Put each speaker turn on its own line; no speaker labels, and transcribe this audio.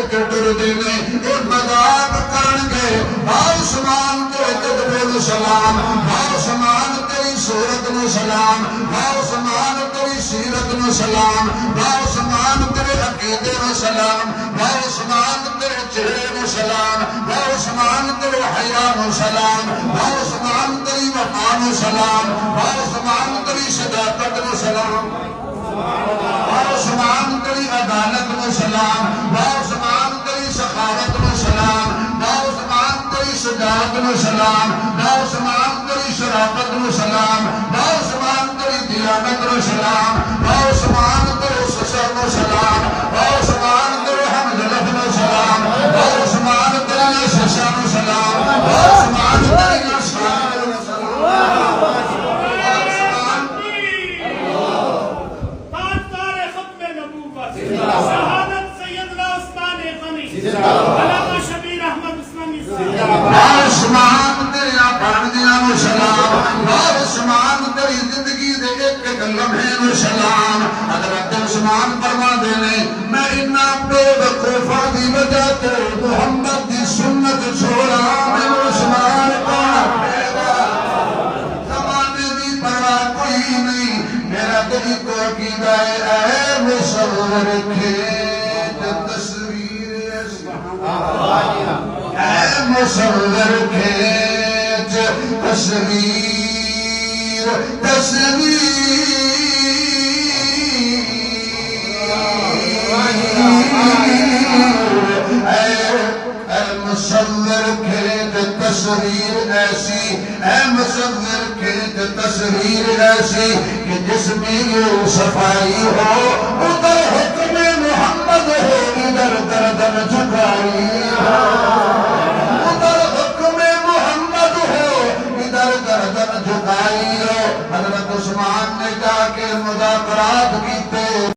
کر کے ڈردے نے یہ مذاق کرنگے آسمان تیرے جذبے نو سلام آسمان تیری صورت نو سلام آسمان تیری سیرت نو سلام آسمان تیرے عقیدے نو سلام آسمان تیرے چہرے نو سلام آسمان تیرے حیا نو سلام آسمان تیری وفا نو سلام آسمان تیری صداقت نو سلام آسمان تیری عدالت نو سلام آسمان شجاعت نو سلام آسمان تیری شرافت نو سلام آسمان تیری دیانت نو سلام آسمان سلام حضرت عثمان فرما دے نے میں اتنا بے وقوفا دی وجہ تو محمد دی سنت چھوڑا، میں عثمان پاک زمانے دی پرواہ کوئی نہیں، میرا دل کو عقیدہ اے مصور کھیت تصویر اے مصور کھیت تصویر مصور کھیت تصویر ایسی اے مصور کھیت تصویر ایسی کہ جس میں یہ صفائی ہو ادھر حضرت عثمان نے جا کے مذاکرات کیتے۔